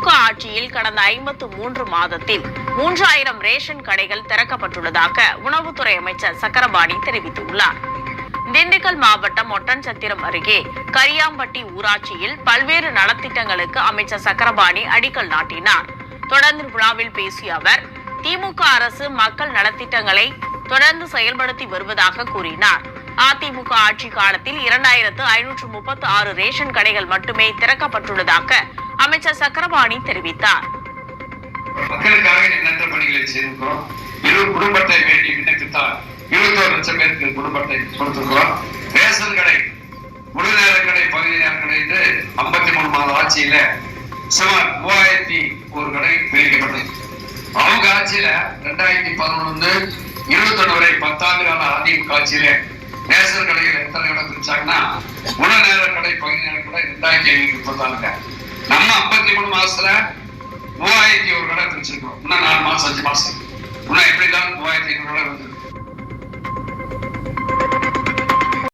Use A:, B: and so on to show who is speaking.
A: திமுக ஆட்சியில் கடந்த ஐம்பத்து மூன்று மாதத்தில் மூன்றாயிரம் ரேஷன் கடைகள் திறக்கப்பட்டுள்ளதாக உணவுத்துறை அமைச்சர் சக்கரபாணி தெரிவித்துள்ளார். திண்டுக்கல் மாவட்டம் ஒட்டன்சத்திரம் அருகே கரியாம்பட்டி ஊராட்சியில் பல்வேறு நலத்திட்டங்களுக்கு அமைச்சர் சக்கரபாணி அடிக்கல் நாட்டினார். தொடர்ந்து விழாவில் பேசிய அவர் திமுக அரசு மக்கள் நலத்திட்டங்களை தொடர்ந்து செயல்படுத்தி வருவதாக கூறினார். அதிமுக ஆட்சி காலத்தில் இரண்டாயிரத்து ஐநூற்று முப்பத்து ஆறு ரேஷன் கடைகள் மட்டுமே திறக்கப்பட்டுள்ளதாக அமைச்சர் சக்கரபாணி தெரிவித்தார்.
B: மக்களுக்காக எண்ணற்ற பணிகளை செய்திருக்கிறோம். இரு குடும்பத்தை வேண்டி விண்ணப்பித்தால் இருபத்தோரு லட்சம் பேருக்கு குடும்பத்தை கொடுத்திருக்கிறோம். ரேஷன் கடை முழு நேர கடை பகுதி நேர கடை என்று ஐம்பத்தி மூணு மாத ஆட்சியில சுமார் மூவாயிரத்தி ஒரு கடை பிரிக்கப்பட்டது அவங்க ஆட்சியில ரெண்டாயிரத்தி பதினொன்று இருபத்தொன்னு வரை பத்தாண்டு கால அதிமுக ஆட்சியில ரேஷன் கடைகள் எத்தனை இடம் பிரிச்சாங்கன்னா முழு நேர கடை பகுதி நேர கடை ரெண்டாயிரத்தி ஐநூத்தி முப்பத்தாறுங்க நம்ம ஐம்பத்தி மூணு மாசத்துல மூவாயிரத்தி ஒரு கடை பிரிச்சிருக்கோம் இன்னும் நாலு மாசம் அஞ்சு மாசம். இன்னும் எப்படிதான் மூவாயிரத்தி ஐநூறு கடை வந்து